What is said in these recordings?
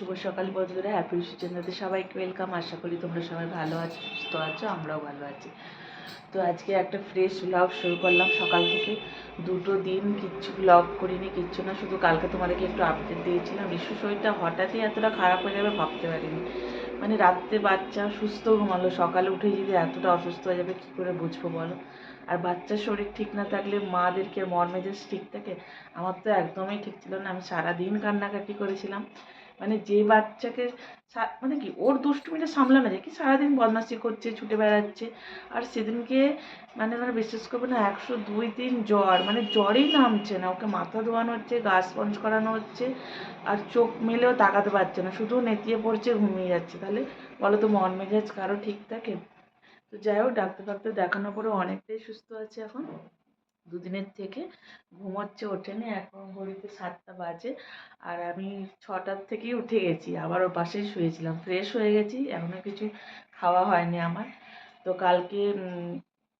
শুভ সকাল বন্ধুরা হ্যাপি সুচেন্দ্রতে সবাইকে ওয়েলকাম আশা করি তোমরা সবাই ভালো আছো, সুস্থ আছো, আমরাও ভালো আছি। তো আজকে একটা ফ্রেশ ব্লগ শুরু করলাম সকাল থেকে। দুটো দিন কিচ্ছু ব্লগ করিনি, কিচ্ছু না, শুধু কালকে তোমাদেরকে একটু আপডেট দিয়েছিলাম। বিশ্বর শরীরটা হঠাৎই এতটা খারাপ হয়ে যাবে ভাবতে পারিনি। মানে রাত্রে বাচ্চা সুস্থ ঘুমালো, সকালে উঠে যদি এতটা অসুস্থ হয়ে যাবে, কী করে বুঝব বলো? আর বাচ্চার শরীর ঠিক না থাকলে মাদেরকে মন মেজাজ ঠিক থাকে, আমার তো একদমই ঠিক ছিল না। আমি সারাদিন কান্নাকাটি করেছিলাম। মানে যে বাচ্চাকে মানে কি, ওর দুষ্টুমিটা সামলানো যায়, কি সারাদিন বদমাশি করছে, ছুটে বেড়াচ্ছে, আর সেদিনকে মানে মানে বিশ্বাস করবে না, একশো দুই দিন জ্বর মানে জ্বরই নামছে না, ওকে মাথা ধোয়ানো হচ্ছে গা স্পঞ্জ করানো হচ্ছে, আর চোখ মেলেও তাকাতে পারছে না, শুধু নেতিয়ে পড়ছে, ঘুমিয়ে যাচ্ছে, তাহলে বলো তো মন মেজাজ কারও ঠিক থাকে? তো যাই হোক ডাক্তার ফাক্তার দেখানোর পরে অনেকটাই সুস্থ আছে এখন। দুদিনের থেকে ঘুমোচ্ছে, ওঠেনি, এখন ঘড়িতে সাতটা বাজে আর আমি ছটার থেকেই উঠে গেছি, আবার ওর পাশেই শুয়েছিলাম। ফ্রেশ হয়ে গেছি এখনও কিছু খাওয়া হয়নি আমার। তো কালকে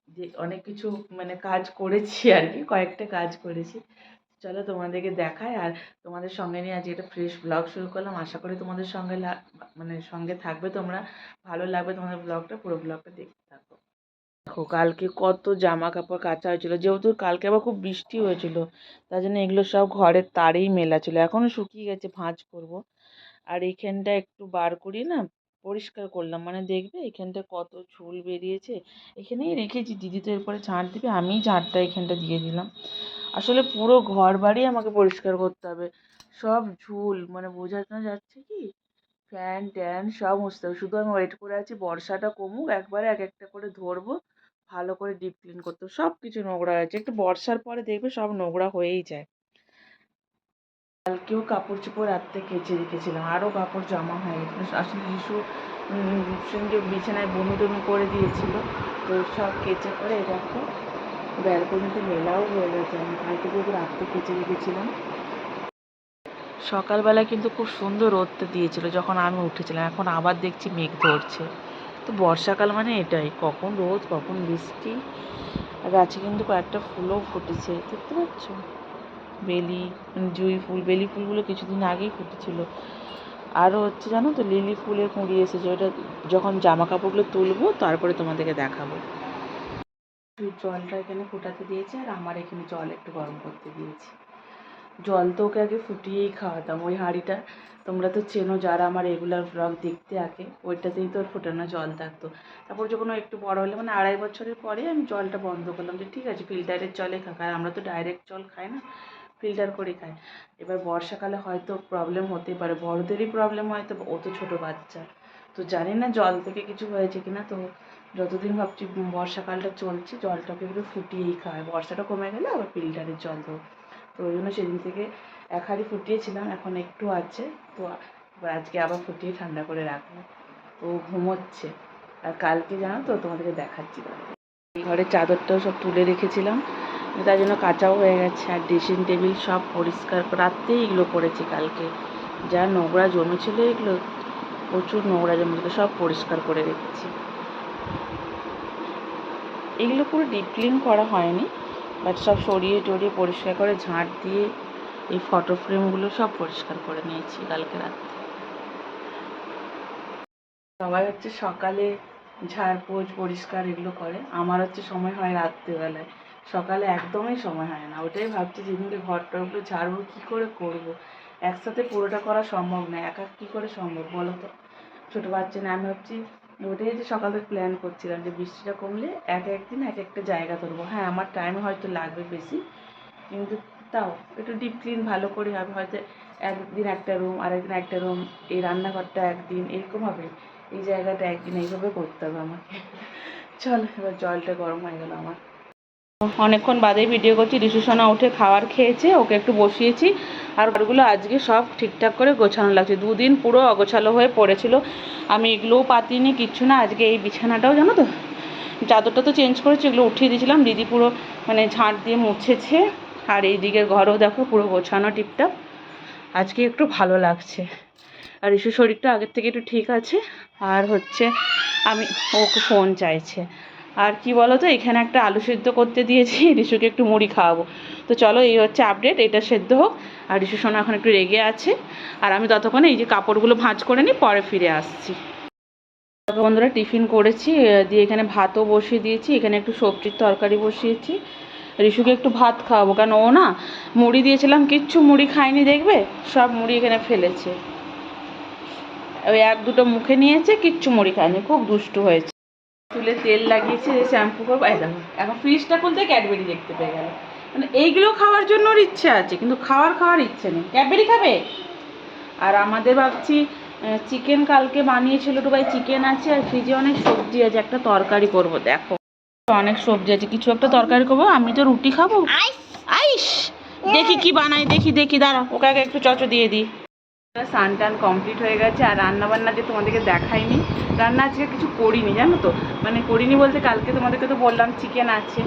যে অনেক কিছু মানে কাজ করেছি আর কি, কয়েকটা কাজ করেছি। চলো তোমাদেরকে দেখায় আর তোমাদের সঙ্গে নিয়ে আজকে একটা ফ্রেশ ব্লগ শুরু করলাম। আশা করি তোমাদের সঙ্গে মানে সঙ্গে থাকবে তোমরা, ভালো লাগবে তোমাদের ব্লগটা পুরো ব্লগটা দেখতে থাকো। দেখো, কালকে কত জামা কাপড় কাচা হয়েছিল। যেহেতু কালকে আবার খুব বৃষ্টি হয়েছিল, তার জন্য এগুলো সব ঘরের তারেই মেলা ছিল। এখনও শুকিয়ে গেছে, ভাঁজ করব। আর এইখানটা একটু বার করি না পরিষ্কার করলাম। মানে দেখবে এখানটা কত ঝুল বেরিয়েছে। এখানেই রেখেছি, দিদি তো এরপরে ঝাঁট দিবে আমিই ঝাঁটটা এখানটা দিয়ে দিলাম। আসলে পুরো ঘর বাড়ি আমাকে পরিষ্কার করতে হবে। সব ঝুল মানে বোঝানো যাচ্ছে কি? ফ্যান ট্যান সব মুছতে হবে। শুধু আমি ওয়েট করে আছি, বর্ষাটা কমুক, একবারে এক একটা করে ধরবো। ভালো করে ডিপ ক্লিন করতে সব কিছু নোংরা হয়েছে। একটু বর্ষার পরে দেখবে সব নোংরা হয়েই যায়। কালকেও কাপড় চোপড় রাত্রে কেচে রেখেছিলাম, আরও কাপড় জমা হয়ে আসলে শিশু সঙ্গে বিছানায় বমি টমি করে দিয়েছিল, তো সব কেচে করে দেখো ব্যালকনিতে মেলাও হয়ে গেছে। আমি কালকে যেহেতু রাত্রে কেচে রেখেছিলাম। সকালবেলা কিন্তু খুব সুন্দর রোদটা দিয়েছিল যখন আমি উঠেছিলাম। এখন আবার দেখছি মেঘ ধরছে। তো বর্ষাকাল মানে এটাই, কখন রোদ, কখন বৃষ্টি। আর গাছে কিন্তু কয়েকটা ফুলও ফুটেছে, দেখতে পাচ্ছ? বেলি মানে জুঁই ফুল, বেলি ফুলগুলো কিছুদিন আগেই ফুটেছিল। আরও হচ্ছে জানো তো, লিলি ফুলের কুঁড়ি এসেছে, ওটা যখন জামা কাপড়গুলো তুলবো, তারপরে তোমাদেরকে দেখাবো। জলটা এখানে ফোটাতে দিয়েছি, আর আমার এখানে জল একটু গরম করতে দিয়েছি। জল তো ওকে আগে ফুটিয়েই খাওয়াতাম, ওই হাঁড়িটা। তোমরা তো চেনো যারা আমার রেগুলার ব্লগ দেখতে আগে ওইটাতেই তো ওর ফোটানো জল থাকতো। তারপর যখন ও একটু বড় হলো মানে আড়াই বছরের পরে আমি জলটা বন্ধ করলাম যে, ঠিক আছে ফিল্টারের জলে খাক। আমরা তো ডাইরেক্ট জল খাই না ফিল্টার করে খাই। এবার বর্ষাকালে হয়তো প্রবলেম হতেই পারে, বড়দেরই প্রবলেম হয়তো ও তো ছোটো বাচ্চা। তো জানি না জল থেকে কিছু হয়েছে কিনা, তো যতদিন ভাবছি বর্ষাকালটা চলছে, জলটাকে একটু ফুটিয়েই খাওয়াই। বর্ষাটা কমে গেলে আবার ফিল্টারের জল দেবো। তো ওই জন্য সেদিন থেকে এক হাঁড়ি ফুটিয়েছিলাম, এখন একটু আছে। তো আজকে আবার ফুটিয়ে ঠান্ডা করে রাখব। তো ঘুমোচ্ছে। আর কালকে জানো তো তোমাদেরকে দেখাচ্ছি। ঘরের চাদরটাও সব তুলে রেখেছিলাম। তার জন্য কাঁচাও হয়ে গেছে। আর ড্রেসিং টেবিল সব পরিষ্কার করে রাত্রেই এগুলো করেছি কালকে। যা নোংরা জমেছিল এগুলো, প্রচুর নোংরা জমেছিল, সব পরিষ্কার করে রেখেছি। এগুলো পুরো ডিপ ক্লিন করা হয়নি। বাট সব সরিয়ে টরিয়ে পরিষ্কার করে ঝাঁট দিয়ে এই ফটো ফ্রেমগুলো সব পরিষ্কার করে নিয়েছি কালকে রাত্রে। সবাই হচ্ছে সকালে ঝাড়পোছ পরিষ্কার এগুলো করে। আমার হচ্ছে সময় হয় রাত্রেবেলায়। সকালে একদমই সময় হয় না। ওটাই ভাবছি যেদিনকে ঘর টরগুলো ঝাড়বো, কী করে করব। একসাথে পুরোটা করা সম্ভব না। একা কী করে সম্ভব বলো তো? ছোটো বাচ্চা না আমি ভাবছি ওটাই যে সকাল প্ল্যান করছিলাম যে বৃষ্টিটা কমলে এক একদিন এক একটা জায়গা ধরবো। হ্যাঁ আমার টাইম হয়তো লাগবে বেশি, কিন্তু তাও একটু ডিপ ক্লিন ভালো করে হবে। হয়তো একদিন একটা রুম আরেকদিন একটা রুম এই রান্নাঘরটা একদিন, এরকম হবে। এই জায়গাটা একদিন, এইভাবে করতে হবে আমাকে। চল, এবার জলটা গরম হয়ে গেল আমার। অনেকক্ষণ বাদেই ভিডিও করছি, রিসুসোনা উঠে খাবার খেয়েছে, ওকে একটু বসিয়েছি। আর ওগুলো আজকে সব ঠিকঠাক করে গোছানো লাগছে। দুদিন পুরো অগোছালো হয়ে পড়েছিল। আমি এগুলোও পাতিনি, কিচ্ছু না। আজকে এই বিছানাটাও জানো তো? চাদরটা তো চেঞ্জ করেছি, এগুলো উঠিয়ে দিয়েছিলাম। দিদি পুরো মানে ঝাঁট দিয়ে মুছেছে। আর এই দিকের ঘরেও দেখো, পুরো গোছানো টিপটাপ। আজকে একটু ভালো লাগছে। আর ইস্যু শরীরটা আগের থেকে একটু ঠিক আছে। আর হচ্ছে আমি, ওকে ফোন চাইছে। আর কি বলো তো এখানে একটা আলু সেদ্ধ করতে দিয়েছি, রিশুকে একটু মুড়ি খাওয়াবো। তো চলো, এই হচ্ছে আপডেট এটা সেদ্ধ হোক। আর রিশু সোনা এখন একটু রেগে আছে। আর আমি ততক্ষণে এই যে কাপড়গুলো ভাঁজ করে নিই, পরে ফিরে আসছি। বন্ধুরা টিফিন করেছি দিয়ে এখানে ভাতও বসিয়ে দিয়েছি, এখানে একটু সবজির তরকারি বসিয়েছি। রিশুকে একটু ভাত খাওয়াবো, কারণ ও না মুড়ি দিয়েছিলাম, কিচ্ছু মুড়ি খায়নি, দেখবে? সব মুড়ি এখানে ফেলেছে। ওই এক দুটো মুখে নিয়েছে, কিচ্ছু মুড়ি খায়নি, খুব দুষ্টু হয়েছে। চুলে তেল লাগিয়েছে যে শ্যাম্পু করব। এই দেখো এখন ফ্রিজটা খুলতে ক্যাডবেরি দেখতে পেয়ে গেল। মানে এইগুলো খাওয়ার জন্য ওর ইচ্ছে আছে কিন্তু খাওয়ার খাওয়ার ইচ্ছে নেই। ক্যাডবেরি খাবে? আর আমাদের ভাবছি চিকেন কালকে বানিয়েছিল তো ভাই চিকেন আছে আর ফ্রিজে অনেক সবজি আছে একটা তরকারি করব দেখো। অনেক সবজি আছে কিছু একটা তরকারি করব আমি তো রুটি খাব। আইস দেখি কি বানাই দেখি দেখি দাঁড়া ওকে আগে একটু চচো দিয়ে দিই। স্নান টান কমপ্লিট হয়ে গেছে আর রান্না বান্না যে তোমাদেরকে দেখাইনি, রান্না আজকে কিছু করিনি, জানো তো? মানে করিনি বলতে কালকে তোমাদেরকে তো বললাম চিকেন আছে।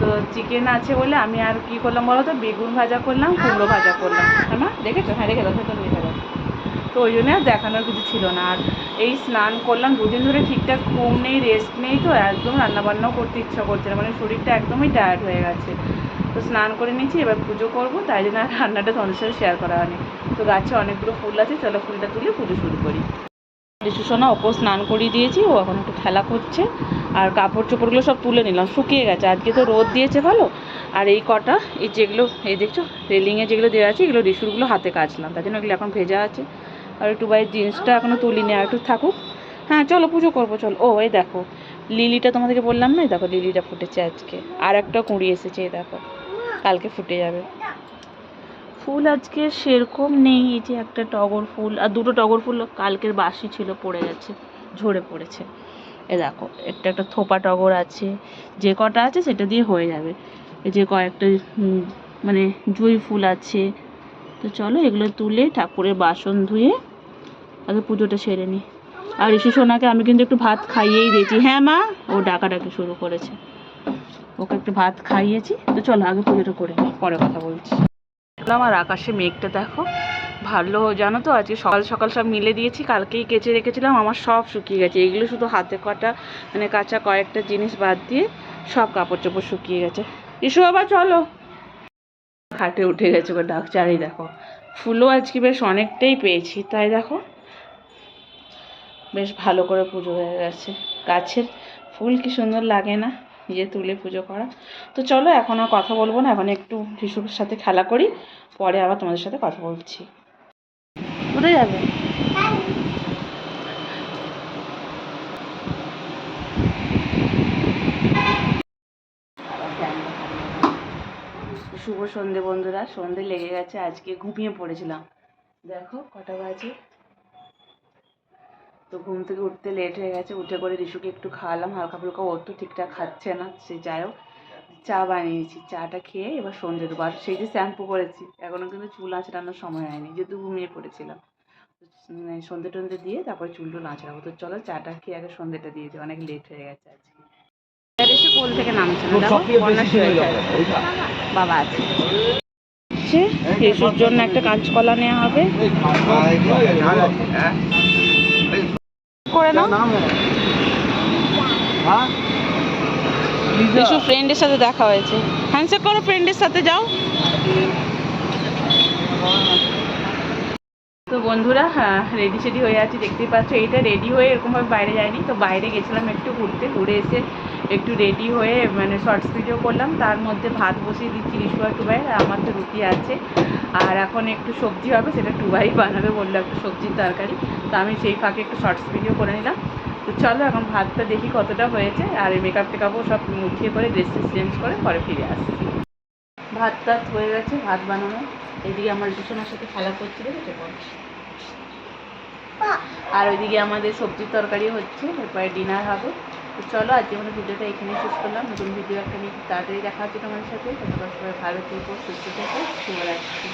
তো চিকেন আছে বলে আমি আর কি করলাম বলো তো? বেগুন ভাজা করলাম, কুমড়ো ভাজা করলাম। হ্যাঁ মা, দেখেছ? হ্যাঁ রেখে দাও তো রেখে দাও তো ওই জন্য আর দেখানোর কিছু ছিল না। আর এই স্নান করলাম, দুদিন ধরে ঠিকঠাক ঘুম নেই রেস্ট নেই, তো একদম রান্নাবান্নাও করতে ইচ্ছা করছে না। মানে শরীরটা একদমই টায়ার্ড হয়ে গেছে। তো স্নান করে নিয়েছি, এবার পুজো করব, তাই জন্য আর রান্নাটা তোমাদের সাথে শেয়ার করা হয়নি। তো গাছে অনেকগুলো ফুল আছে, চলো ফুলটা তুলে পুজো শুরু করি। সোনা ওকেও স্নান করিয়ে দিয়েছি, ও এখন একটু খেলা করছে, আর কাপড় চোপড়গুলো সব তুলে নিলাম, শুকিয়ে গেছে, আজকে তো রোদ দিয়েছে ভালো, আর এই কটা, এই যেগুলো, এই দেখছ, রেলিংয়ে যেগুলো দেওয়া আছে, এগুলো রিসুরগুলো হাতে কাচলাম, তার জন্য এগুলো এখন ভেজা আছে, আর একটু বাইরের জিন্সটা এখনও তুলিনি, আর একটু থাকুক। হ্যাঁ চলো পুজো করব, চলো, ও, এই দেখো, লিলিটা তোমাদেরকে বললাম না দেখো লিলিটা ফুটেছে আজকে, আর একটা কুঁড়ি এসেছে, এই দেখো। কালকে ফুটে যাবে। ফুল আজকে সেরকম নেই, এই যে একটা টগর ফুল, আর দুটো টগর ফুল কালকের বাসি ছিল, পড়ে গেছে, ঝরে পড়েছে। এ দেখো, একটা একটা থোপা টগর আছে, যে কটা আছে সেটা দিয়ে হয়ে যাবে। এই যে কয়েকটা মানে জুঁই ফুল আছে। তো চলো এগুলো তুলে ঠাকুরের বাসন ধুয়ে আগে পুজোটা সেরে নিই আর ঋষি সোনাকে আমি কিন্তু একটু ভাত খাইয়েই দিয়েছি। হ্যাঁ মা? ও ডাকাডাকি শুরু করেছে। ওকে একটু ভাত খাইয়েছি। তো চলো আগে পুজোটা করে পরে কথা বলছি। আমার আকাশে মেঘটা দেখো, ভালো, জানো তো আজকে সকাল সকাল সব মিলে দিয়েছি, কালকেই কেচে রেখেছিলাম, আমার সব শুকিয়ে গেছে। এগুলো শুধু হাতে কটা মানে কাঁচা কয়েকটা জিনিস বাদ দিয়ে সব কাপড় চোপড় শুকিয়ে গেছে। ইসু বাবা, চলো। খাটে উঠে গেছে ওকে ডাক, চারি দেখো। ফুলও আজকে বেশ অনেকটাই পেয়েছি, তাই দেখো। বেশ ভালো করে পুজো হয়ে গেছে। গাছের ফুল কি সুন্দর লাগে না? নিজে তুলে পুজো করা। তো চলো, এখন আর কথা বলব না, এখন একটু শিশুর সাথে খেলা করি, পরে আবার তোমাদের সাথে কথা বলছি। কোথায় যাবে? শুভ সন্ধে বন্ধুরা, সন্ধে লেগে গেছে, আজকে ঘুমিয়ে পড়েছিলাম। দেখো, কটা বাজে। তো ঘুম থেকে উঠতে লেট হয়ে গেছে উঠে করে রিশুকে একটু খাওয়ালাম হালকা ফুলকা ও তো ঠিকঠাক খাচ্ছে না সে যাই হোক চা বানিয়েছি চাটা খেয়ে এবার সন্ধে দেবো আর সেই যে শ্যাম্পু করেছি এখনও কিন্তু চুল আঁচড়ানোর সময় হয়নি যেহেতু ঘুমিয়ে পড়েছিলাম। উম, সন্ধে টন্ধে দিয়ে তারপর চুলটুল আঁচড়াবো তো চলো চাটা খেয়ে আগে সন্ধেটা দিয়ে দিই অনেক লেট হয়ে গেছে আজকে। আর এসে কোল থেকে নামছে না দেখো বন্যা শুয়ে গেছে। বাবা আছে। শিশুর জন্য একটা কাঁচকলা নেওয়া হবে। করে নাও। শিশু ফ্রেন্ডের সাথে দেখা হয়েছে। হ্যান্ডশেক করো ফ্রেন্ডের সাথে যাও। তো বন্ধুরা হ্যাঁ রেডি সেডি হয়ে আছে দেখতেই পাচ্ছ এইটা রেডি হয়ে এরকমভাবে বাইরে যায়নি তো বাইরে গেছিলাম একটু ঘুরতে ঘুরে এসে একটু রেডি হয়ে মানে শর্টস ভিডিও করলাম। তার মধ্যে ভাত বসিয়ে দিচ্ছি রিসু আর টুবাই আর আমার তো রুটি আছে। আর এখন একটু সবজি হবে, সেটা টুবাই বানাবে বলল একটু সবজির তরকারি। তো আমি সেই ফাঁকে একটু শর্টস ভিডিও করে নিলাম। তো চলো এখন ভাতটা দেখি কতটা হয়েছে, আর এই মেকআপ টেকআপও সব উঠিয়ে করে ড্রেস চেঞ্জ করে পরে ফিরে আসছি। ভাত টাত হয়ে গেছে, ভাত বানানো। এদিকে আমার রিসুসোনার সাথে খেলা করছি আর ওইদিকে আমাদের সবজির তরকারি হচ্ছে, এরপরে ডিনার হবে। তো চলো, আজকে আমাদের ভিডিওটা এখানেই শেষ করলাম। নতুন ভিডিও একটা নিয়ে তাড়াতাড়ি দেখা হচ্ছে তোমাদের সাথে। তোমরা সবাই ভালো থেকো, সুস্থ থেকো, শুভরাত্রি।